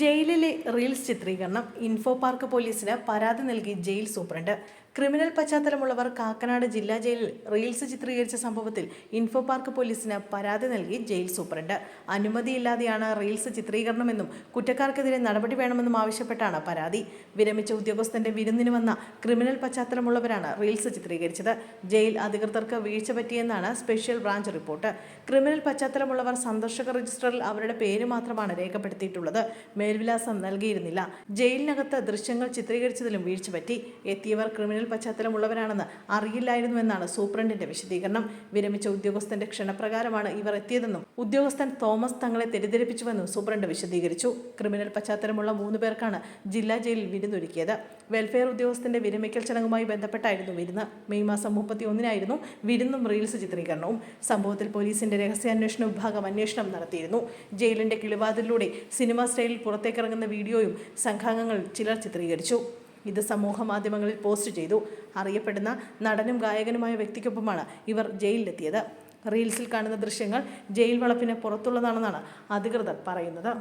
ജയിലിലെ റീൽസ് ചിത്രീകരണം. Info park പോലീസിന് പരാതി നൽകി ജയിൽ സൂപ്രണ്ട്. ക്രിമിനൽ പശ്ചാത്തലമുള്ളവർ കാക്കനാട് ജില്ലാ ജയിലിൽ റീൽസ് ചിത്രീകരിച്ച സംഭവത്തിൽ ഇൻഫോ പാർക്ക് പോലീസിന് പരാതി നൽകി ജയിൽ സൂപ്രണ്ട്. അനുമതിയില്ലാതെയാണ് റീൽസ് ചിത്രീകരണമെന്നും കുറ്റക്കാർക്കെതിരെ നടപടി വേണമെന്നും ആവശ്യപ്പെട്ടാണ് പരാതി. വിരമിച്ച ഉദ്യോഗസ്ഥന്റെ വിരുന്നിന് വന്ന ക്രിമിനൽ പശ്ചാത്തലമുള്ളവരാണ് റീൽസ് ചിത്രീകരിച്ചത്. ജയിൽ അധികൃതർക്ക് വീഴ്ച പറ്റിയെന്നാണ് സ്പെഷ്യൽ ബ്രാഞ്ച് റിപ്പോർട്ട്. ക്രിമിനൽ പശ്ചാത്തലമുള്ളവർ സന്ദർശക രജിസ്റ്ററിൽ അവരുടെ പേര് മാത്രമാണ് രേഖപ്പെടുത്തിയിട്ടുള്ളത്. മേൽവിലാസം നൽകിയിരുന്നില്ല. ജയിലിനകത്ത് ദൃശ്യങ്ങൾ ചിത്രീകരിച്ചതിലും വീഴ്ച പറ്റി. എത്തിയവർ ക്രിമിനൽ പശ്ചാത്തലമുള്ളവരാണെന്ന് അറിയില്ലായിരുന്നുവെന്നാണ് സൂപ്രണ്ടിന്റെ വിശദീകരണം. വിരമിച്ച ഉദ്യോഗസ്ഥന്റെ ക്ഷണപ്രകാരമാണ് ഇവർ എത്തിയതെന്നും ഉദ്യോഗസ്ഥൻ തോമസ് തങ്ങളെ തെറ്റിദ്ധരിപ്പിച്ചുവെന്നും സൂപ്രണ്ട് വിശദീകരിച്ചു. ക്രിമിനൽ പശ്ചാത്തലമുള്ള മൂന്ന് പേർക്കാണ് ജില്ലാ ജയിലിൽ വിരുന്നൊരുക്കിയത്. വെൽഫെയർ ഉദ്യോഗസ്ഥന്റെ വിരമിക്കൽ ചടങ്ങുമായി ബന്ധപ്പെട്ടായിരുന്നു വിരുന്ന്. മെയ് മാസം മുപ്പത്തി ഒന്നിനായിരുന്നു വിരുന്നും റീൽസ് ചിത്രീകരണവും. സംഭവത്തിൽ പോലീസിന്റെ രഹസ്യാന്വേഷണ വിഭാഗം അന്വേഷണം നടത്തിയിരുന്നു. ജയിലിന്റെ കിളിവാതിലൂടെ സിനിമാ സ്റ്റൈലിൽ പുറത്തേക്കിറങ്ങുന്ന വീഡിയോയും സംഘാംഗങ്ങൾ ചിലർ ചിത്രീകരിച്ചു. ഇത് സമൂഹ മാധ്യമങ്ങളിൽ പോസ്റ്റ് ചെയ്തു. അറിയപ്പെടുന്ന നടനും ഗായകനുമായ വ്യക്തിക്കൊപ്പമാണ് ഇവർ ജയിലിലെത്തിയത്. റീൽസിൽ കാണുന്ന ദൃശ്യങ്ങൾ ജയിൽ വളപ്പിന് പുറത്തുള്ളതാണെന്നാണ് അധികൃതർ പറയുന്നത്.